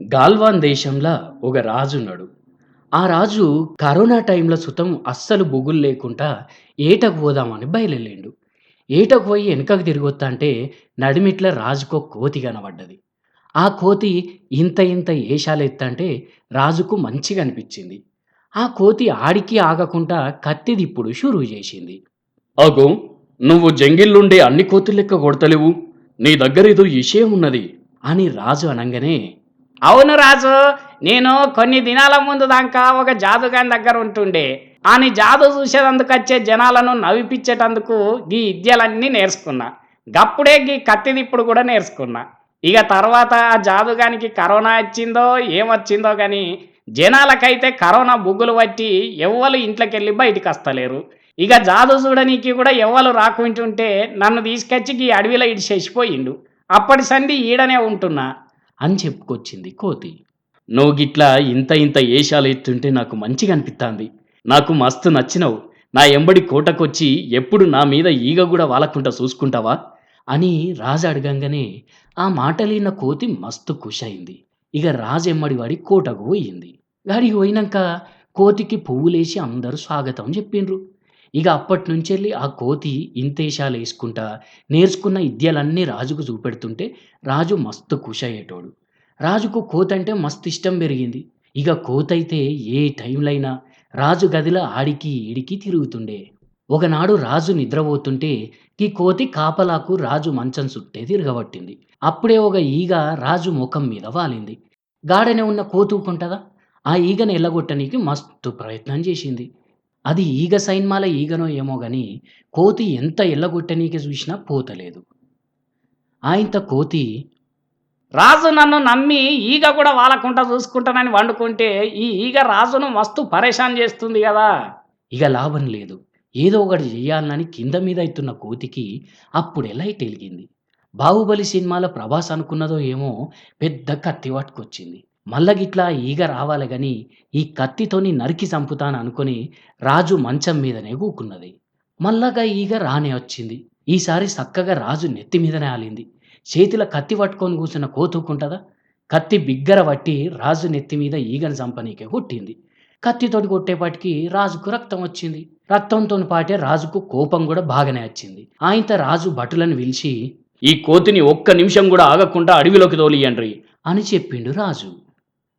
గాల్వాన్ దేశంలో ఒక రాజున్నాడు. ఆ రాజు కరోనా టైంలో సుతం అస్సలు బుగులు లేకుండా ఏటకు పోదామని బయలెళ్ళిండు. ఏటకు పోయి వెనకకు తిరిగొత్తాంటే నడిమిట్ల రాజుకో కోతి కనబడ్డది. ఆ కోతి ఇంత ఇంత ఏషాలెత్తంటే రాజుకు మంచిగా అనిపించింది. ఆ కోతి ఆడికి ఆగకుండా కత్తి దిప్పుడు షురువు చేసింది. అగో నువ్వు జంగిల్లుండే అన్ని కోతులు లెక్క కొడతలేవు నీ దగ్గరేదో విషయం ఉన్నది అని రాజు అనంగానే అవును రాజు నేను కొన్ని దినాల ముందు దాకా ఒక జాదుగాని దగ్గర ఉంటుండే. ఆని జాదు చూసేటందుకు వచ్చే జనాలను నవ్విపించేటందుకు గీ విద్యలన్నీ నేర్చుకున్నా. గప్పుడే గీ కత్తిదిప్పుడు కూడా నేర్చుకున్నా. ఇక తర్వాత ఆ జాదుగానికి కరోనా వచ్చిందో ఏమొచ్చిందో కానీ జనాలకైతే కరోనా బుగ్గులు పట్టి ఎవ్వరు ఇంట్లోకెళ్ళి బయటికి వస్తలేరు ఇక జాదు చూడనీకి కూడా ఎవ్వరు రాకుంటుంటే నన్ను తీసుకొచ్చి ఈ అడవిలో ఇడిచేసిపోయిండు అప్పటి సంధి ఈడనే ఉంటున్నా. అని చెప్పుకొచ్చింది కోతి. నువ్వు గిట్లా ఇంత ఇంత ఏషాలు ఎత్తుంటే నాకు మంచిగా అనిపిస్తాంది. నాకు మస్తు నచ్చినవు. నా ఎంబడి కోటకొచ్చి ఎప్పుడు నా మీద ఈగ కూడా వాలకుండా చూసుకుంటావా అని రాజు అడగంగానే ఆ మాటలిన్న కోతి మస్తు ఖుషయింది. ఇక రాజు ఎమ్మడి వాడి కోటకు పోయింది. గాడికి పోయినాక కోతికి పువ్వులేసి అందరూ స్వాగతం చెప్పిండ్రు. ఇక అప్పట్నుంచెల్లి ఆ కోతి ఇంతేషాలు వేసుకుంటా నేర్చుకున్న విద్యలన్నీ రాజుకు చూపెడుతుంటే రాజు మస్తు ఖుషయ్యేటోడు. రాజుకు కోతంటే మస్తు ఇష్టం పెరిగింది. ఇక కోతైతే ఏ టైంలో అయినా రాజు గదిలో ఆడికి ఈడికి తిరుగుతుండే. ఒకనాడు రాజు నిద్రపోతుంటే ఈ కోతి కాపలాకు రాజు మంచం చుట్టే తిరగబట్టింది. అప్పుడే ఒక ఈగ రాజు ముఖం మీద వాలింది. గాడనే ఉన్న కోతుకుంటదా ఆ ఈగను ఎల్లగొట్టనీకి మస్తు ప్రయత్నం చేసింది. అది ఈగ సైన్మాల ఈగనో ఏమో గాని కోతి ఎంత ఎల్లగొట్టనీకి చూసినా పోతలేదు. ఆయంత కోతి రాజు నన్ను నమ్మి ఈగ కూడా వాళ్ళకుండా చూసుకుంటానని వండుకుంటే ఈ ఈగ రాజును మస్తు పరేషాన్ చేస్తుంది కదా ఇక లాభం లేదు. ఏదో ఒకటి చేయాలని కింద మీద అయితున్న కోతికి అప్పుడే లైట్ వెలిగింది బాహుబలి సినిమాలో ప్రభాస్ అనుకున్నదో ఏమో పెద్ద కత్తి పట్టుకొచ్చింది. మల్లగిట్లా ఈగ రావాలి గాని ఈ కత్తితోని నరికి చంపుతాను అనుకుని రాజు మంచం మీదనే కూకున్నది. మల్లగా ఈగ రానే వచ్చింది. ఈసారి చక్కగా రాజు నెత్తి మీదనే ఆలింది. చేతిలో కత్తి పట్టుకొని కూర్చున్న కోతుకుంటుందా కత్తి బిగ్గర పట్టి రాజు నెత్తి మీద ఈగను చంపనీకే కొట్టింది. కత్తితోటి కొట్టేపాటికి రాజుకు రక్తం వచ్చింది. రక్తంతోని పాటే రాజుకు కోపం కూడా బాగానే వచ్చింది. ఆయింత రాజు భటులను పిలిచి ఈ కోతిని ఒక్క నిమిషం కూడా ఆగకుండా అడవిలోకి తోలియండ్రి అని చెప్పిండు రాజు.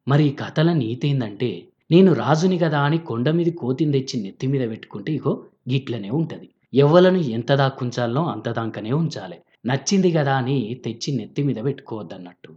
మరి ఈ కథల నీతేందంటే నేను రాజుని కదా అని కొండ మీద కోతిని తెచ్చి నెత్తి మీద పెట్టుకుంటే ఇగో గిట్లనే ఉంటది. ఎవ్వలను ఎంత దాక్కుంచాలనో అంత దాకానే ఉంచాలి నచ్చింది కదా అని తెచ్చి నెత్తి మీద పెట్టుకోవద్దన్నట్టు.